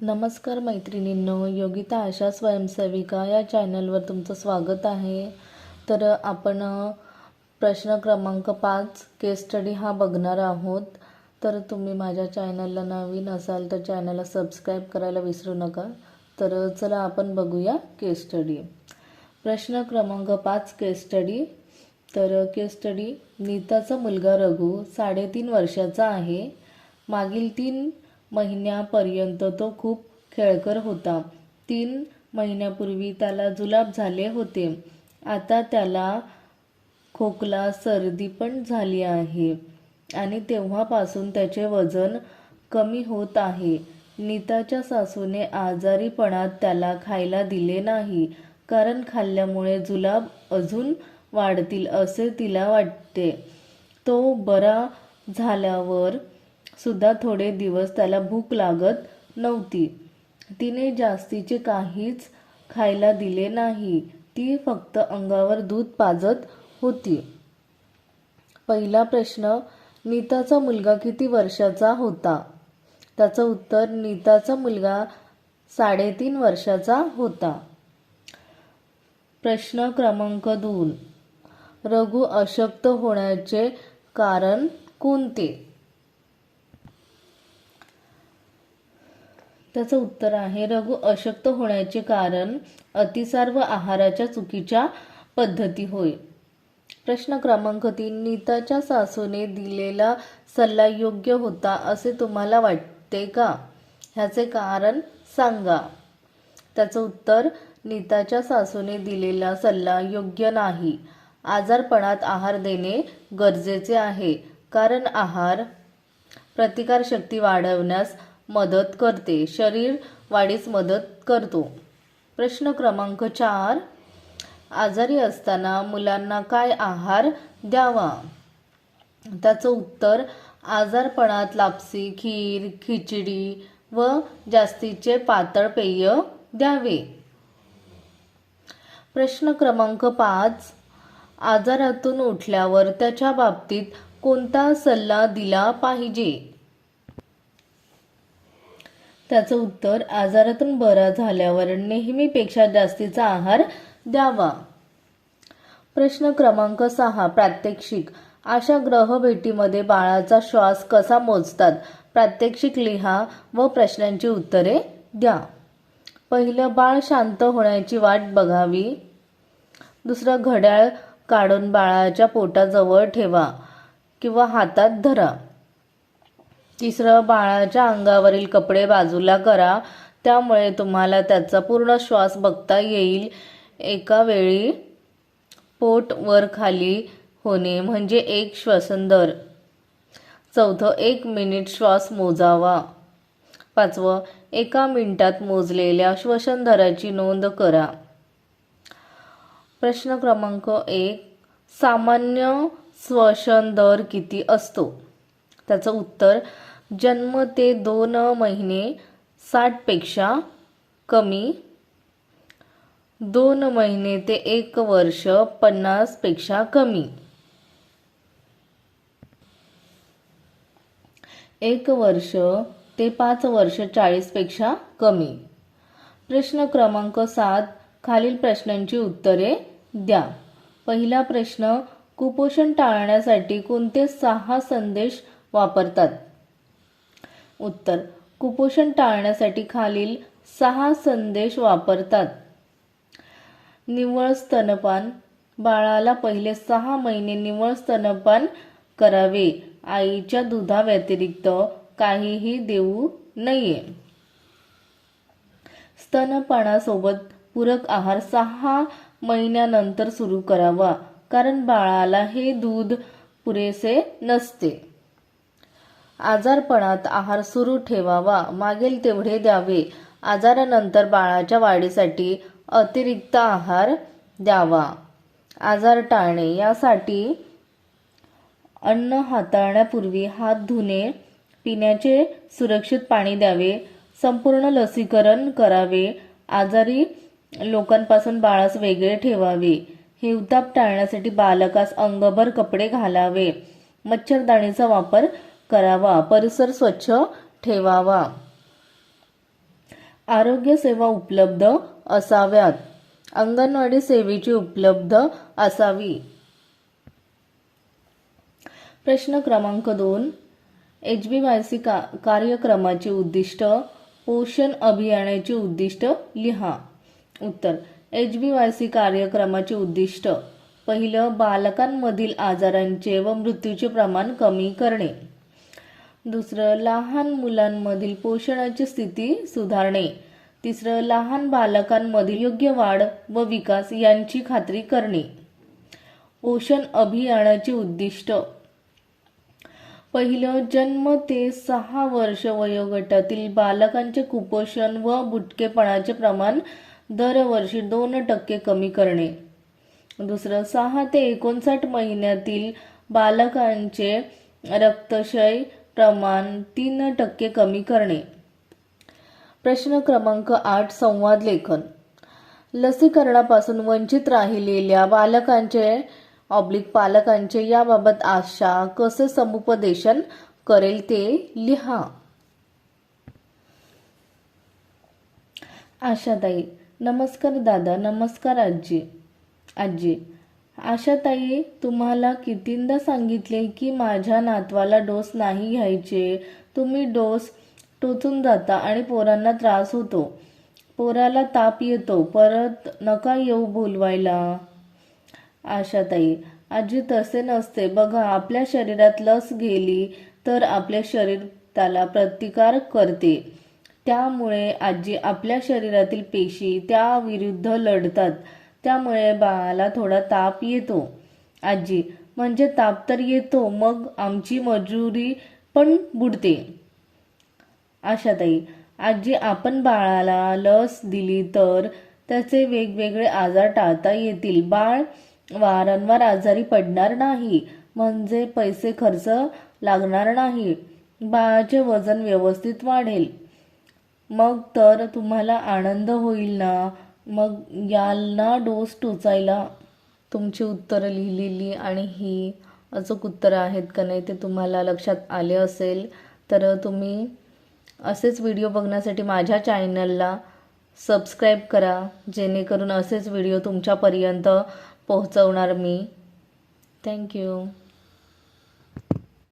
नमस्कार मैत्रिणींनो योगिता आशा स्वयंसेविका या चॅनलवर तुमचं स्वागत आहे. तर आपण प्रश्न क्रमांक पाच केस स्टडी हा बघणार आहोत. तर तुम्ही माझ्या चॅनलला नवीन असाल तर चॅनलला सबस्क्राईब करायला विसरू नका. तर चला आपण बघूया केस स्टडी. प्रश्न क्रमांक पाच केस स्टडी. तर केस स्टडी नीताचा मुलगा रघु साडेतीन वर्षाचा आहे. मागील तीन महिन्यापर्यंत तो खूप खेळकर होता. तीन महिन्यापूर्वी त्याला जुलाब झाले होते. आता त्याला खोकला सर्दी पण झाली आहे आणि तेव्हापासून त्याचे वजन कमी होत आहे. नीताच्या सासूने आजारीपणात त्याला खायला दिले नाही कारण खाल्ल्यामुळे जुलाब अजून वाढतील असे तिला वाटते. तो बरा झाल्यावर सुद्धा थोडे दिवस त्याला भूक लागत नव्हती. तिने जास्तीचे काहीच खायला दिले नाही. ती फक्त अंगावर दूध पाजत होती. पहिला प्रश्न नीताचा मुलगा किती वर्षाचा होता? त्याचं उत्तर नीताचा मुलगा साडेतीन वर्षाचा होता. प्रश्न क्रमांक दोन. रघु अशक्त होण्याचे कारण कोणते? त्याचं उत्तर आहे रघु अशक्त होण्याचे कारण अतिसार व आहाराच्या चुकीच्या पद्धती होय. प्रश्न क्रमांक तीन नीताच्या सासूने दिलेला सल्ला योग्य होता असे तुम्हाला वाटते का? ह्याचे कारण सांगा. त्याचं उत्तर नीताच्या सासूने दिलेला सल्ला योग्य नाही. आजारपणात आहार देणे गरजेचे आहे कारण आहार प्रतिकारशक्ती वाढवण्यास मदत करते. शरीर वाढीस मदत करतो. प्रश्न क्रमांक चार. आजारी असताना मुलांना काय आहार द्यावा? त्याचं उत्तर आजारपणात लापसी खीर खिचडी व जास्तीचे पातळ पेय द्यावे. प्रश्न क्रमांक पाच. आजारातून उठल्यावर त्याच्या बाबतीत कोणता सल्ला दिला पाहिजे? त्याचं उत्तर आजारातून बरा झाल्यावर नेहमीपेक्षा जास्तीचा आहार द्यावा. प्रश्न क्रमांक सहा प्रात्यक्षिक. अशा ग्रहभेटीमध्ये बाळाचा श्वास कसा मोजतात? प्रात्यक्षिक लिहा व प्रश्नांची उत्तरे द्या. पहिलं बाळ शांत होण्याची वाट बघावी. दुसरं घड्याळ काढून बाळाच्या पोटाजवळ ठेवा किंवा हातात धरा. तिसरं बाळाच्या अंगावरील कपडे बाजूला करा. त्यामुळे तुम्हाला त्याचा पूर्ण श्वास बघता येईल. एका वेळी पोट वर खाली होणे म्हणजे एक श्वसन दर चौथं एक मिनिट श्वास मोजावा. पाचवं एका मिनिटात मोजलेल्या श्वसन दराची नोंद करा. प्रश्न क्रमांक एक सामान्य श्वसन दर किती असतो? त्याचं उत्तर जन्म ते दोन महिने साठपेक्षा कमी. दोन महिने ते एक वर्ष पन्नासपेक्षा कमी. एक वर्ष ते पाच वर्ष चाळीसपेक्षा कमी. प्रश्न क्रमांक सात खालील प्रश्नांची उत्तरे द्या. पहिला प्रश्न कुपोषण टाळण्यासाठी कोणते सहा संदेश वापरतात? उत्तर. कुपोषण टाळण्यासाठी खालील सहा संदेश वापरतात. निव्वळ स्तनपान. बाळाला पहिले सहा महिने निव्वळ स्तनपान करावे. आईच्या दुधाव्यतिरिक्त काहीही देऊ नये. स्तनपानासोबत पूरक आहार सहा महिन्यानंतर सुरू करावा कारण बाळाला हे दूध पुरेसे नसते. आजारपणात आहार सुरू ठेवावा मागेल तेवढे द्यावे. आजारानंतर बाळाच्या वाढीसाठी अतिरिक्त आहार द्यावा. आजार टाळणे यासाठी अन्न हाताळण्यापूर्वी हात धुणे पिण्याचे सुरक्षित पाणी द्यावे संपूर्ण लसीकरण करावे आजारी लोकांपासून बाळास वेगळे ठेवावे. हिवताप टाळण्यासाठी बालकास अंगभर कपडे घालावे. मच्छरदाणीचा वापर करावा. परिसर स्वच्छ ठेवावा. आरोग्य सेवा उपलब्ध असाव्यात. अंगणवाडी सेवेची उपलब्ध असावी. प्रश्न क्रमांक दोन. एच बी वाय सी का कार्यक्रमाची उद्दिष्ट पोषण अभियानाची उद्दिष्ट लिहा. उत्तर. एच बी वाय सी कार्यक्रमाचे उद्दिष्ट पहिलं बालकांमधील आजारांचे व मृत्यूचे प्रमाण कमी करणे. दुसरं लहान मुलांमधील पोषणाची स्थिती सुधारणे. तिसरं लहान बालकांमधील योग्य वाढ व विकास यांची खात्री करणे. पोषण अभियानाचे उद्दिष्ट. पहिलं जन्म ते सहा वर्ष वयोगटातील बालकांचे कुपोषण व बुटकेपणाचे प्रमाण दरवर्षी दोन टक्के कमी करणे. दुसरं सहा ते एकोणसाठ महिन्यातील बालकांचे रक्तक्षय प्रमाण तीन टक्के कमी करणे. प्रश्न क्रमांक आठ संवाद लेखन. लसीकरणापासून वंचित राहिलेल्या बालकांचे ऑब्लिक पालकांचे याबाबत आशा कसे समुपदेशन करेल ते लिहा. आशाताई नमस्कार दादा नमस्कार आजी आजी. आशाताई तुम्हाला कितींदा सांगितले की माझ्या नातवाला डोस नाही घ्यायचे? तुम्ही डोस टोचून जाता आणि पोरांना त्रास होतो. पोराला ताप येतो परत नका येऊ बोलवायला. आशाताई आजी तसे नसते. बघा आपल्या शरीरात लस गेली तर आपले शरीर त्याला प्रतिकार करते. त्यामुळे आजी आपल्या शरीरातील पेशी त्या विरुद्ध लढतात. त्यामुळे बाळाला थोडा ताप येतो. आजी म्हणजे ताप तर येतो मग आमची मजुरी पण बुडते. आशाताई आजी आपण बाळाला लस दिली तर त्याचे वेगवेगळे आजार टाळता येतील. बाळ वारंवार आजारी पडणार नाही म्हणजे पैसे खर्च लागणार नाही. बाळाचे वजन व्यवस्थित वाढेल. मग तर तुम्हाला आनंद होईल ना? मग याल ना डोस टोचायला तुमची उत्तरं लिहिलेली आणि ही अचूक उत्तरं आहेत का नाही ते तुम्हाला लक्षात आले असेल तर तुम्ही असेच व्हिडिओ बघण्यासाठी माझ्या चॅनलला सबस्क्राईब करा जेणेकरून असेच व्हिडिओ तुमच्यापर्यंत पोहोचवणार मी. थँक्यू